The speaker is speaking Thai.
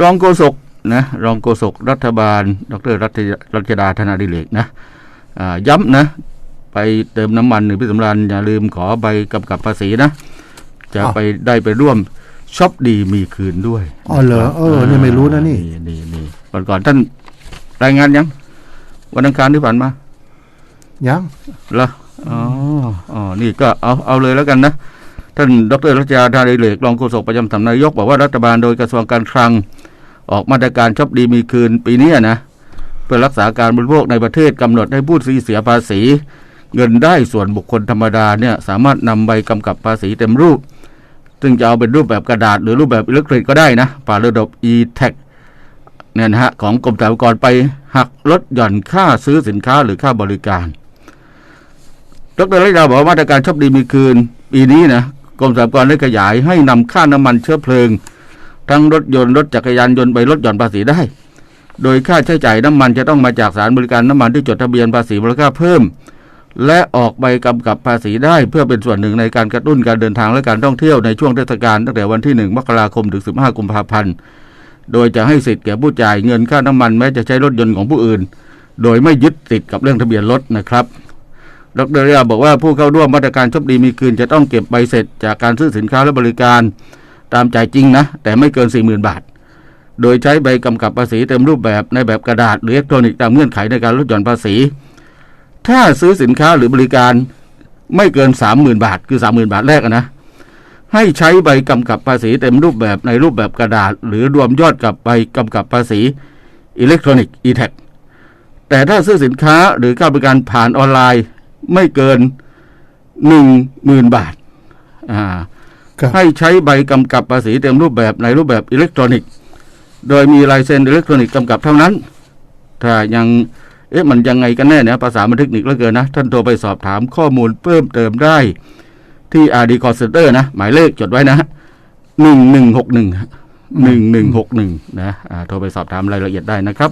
รองโฆษกนะรองโฆษกรัฐบาล ดรรัชรัชดาธนาดิเลกนะอ่าย้ำนะ ไปเติมน้ำมันหรือพี่สำราญอย่าลืมขอใบกำกับภาษีนะ จะอ้าวไปได้ไปร่วมช็อปดีมีคืนด้วยอ๋อเหรอเออเนี่ยไม่รู้นะนี่นี่นี่ก่อนก่อนท่านรายงานยัง วันอังคารที่ผ่านมายังเหรออ๋ออ๋อนี่ก็เอาเอาเลยแล้วกันนะท่านดรรัชยาธาริเลกรองโฆษกประจำสำนักนายกบอกว่ารัฐบาลโดยกระทรวงการคลัง ออกมาตรการชอปดีมีคืนปีนี้นะเพื่อรักษาการบริโภคในประเทศกำหนดให้ผู้เสียภาษี เงินได้ส่วนบุคคลธรรมดาเนี่ยสามารถนำใบกำกับภาษีเต็มรูป ซึ่งจะเอาเป็นรูปแบบกระดาษ หรือรูปแบบอิเล็กทริกก็ได้นะผ่านระบบ e-tax เนี่ยนะฮะของกรมสรรพากรไปหักลดหย่อนค่าซื้อสินค้าหรือค่าบริการดรรัชดาบอกว่ามาตรการชอบดีมีคืน ปีนี้นะกรมสรรพากรได้ขยายให้นำค่าน้ำมันเชื้อเพลิง ทั้งรถยนต์รถจักรยานยนต์ไปลดหย่อนภาษีได้ โดยค่าใช้จ่ายน้ำมันจะต้องมาจากสารบริการน้ำมันที่จดทะเบียนภาษีมูลค่าเพิ่ม และออกใบกำกับภาษีได้ เพื่อเป็นส่วนหนึ่งในการกระตุ้นการเดินทางและการท่องเที่ยวในช่วงเทศกาลตั้งแต่วันที่ 1 มกราคมถึง 15 กุมภาพันธ์ โดยจะให้สิทธิ์แก่ผู้จ่ายเงินค่าน้ำมันแม้จะใช้รถยนต์ของผู้อื่น โดยไม่ยึดติดกับเรื่องทะเบียนรถนะครับดรเรียบอกว่าผู้เข้าร่วมมาตรการชบดีมีคืนจะต้องเก็บใบเสร็จจากการซื้อสินค้าและบริการ ตามจ่ายจริงนะ แต่ไม่เกิน 40,000 บาท โดยใช้ใบกำกับภาษีเต็มรูปแบบในแบบกระดาษหรืออิเล็กทรอนิกส์ตามเงื่อนไขในการลดหย่อนภาษี ถ้าซื้อสินค้าหรือบริการไม่เกิน 30,000 บาท คือ 30,000 บาทแรกนะให้ใช้ใบกำกับภาษีเต็มรูปแบบในรูปแบบกระดาษ หรือรวมยอดกับใบกำกับภาษีอิเล็กทรอนิกส์ e-tax แต่ถ้าซื้อสินค้าหรือค่าบริการผ่านออนไลน์ไม่เกิน 10,000 บาทอ่า ให้ใช้ใบกำกับภาษีเต็มรูปแบบในรูปแบบอิเล็กทรอนิกส์โดยมีลายเซ็นอิเล็กทรอนิกส์กำกับเท่านั้น ถ้ายังเอ๊ะมันยังไงกันแน่เนี่ยภาษามันเทคนิคเหลือเกินนะ ท่านโทรไปสอบถามข้อมูลเพิ่มเติมได้ ที่อาร์ดีคอร์เซนเตอร์นะ หมายเลขจดไว้นะหนึ่งหนึ่งหกหนึ่งหนึ่งหนึ่งหกหนึ่งนะโทรไปสอบถามรายละเอียดได้นะครับ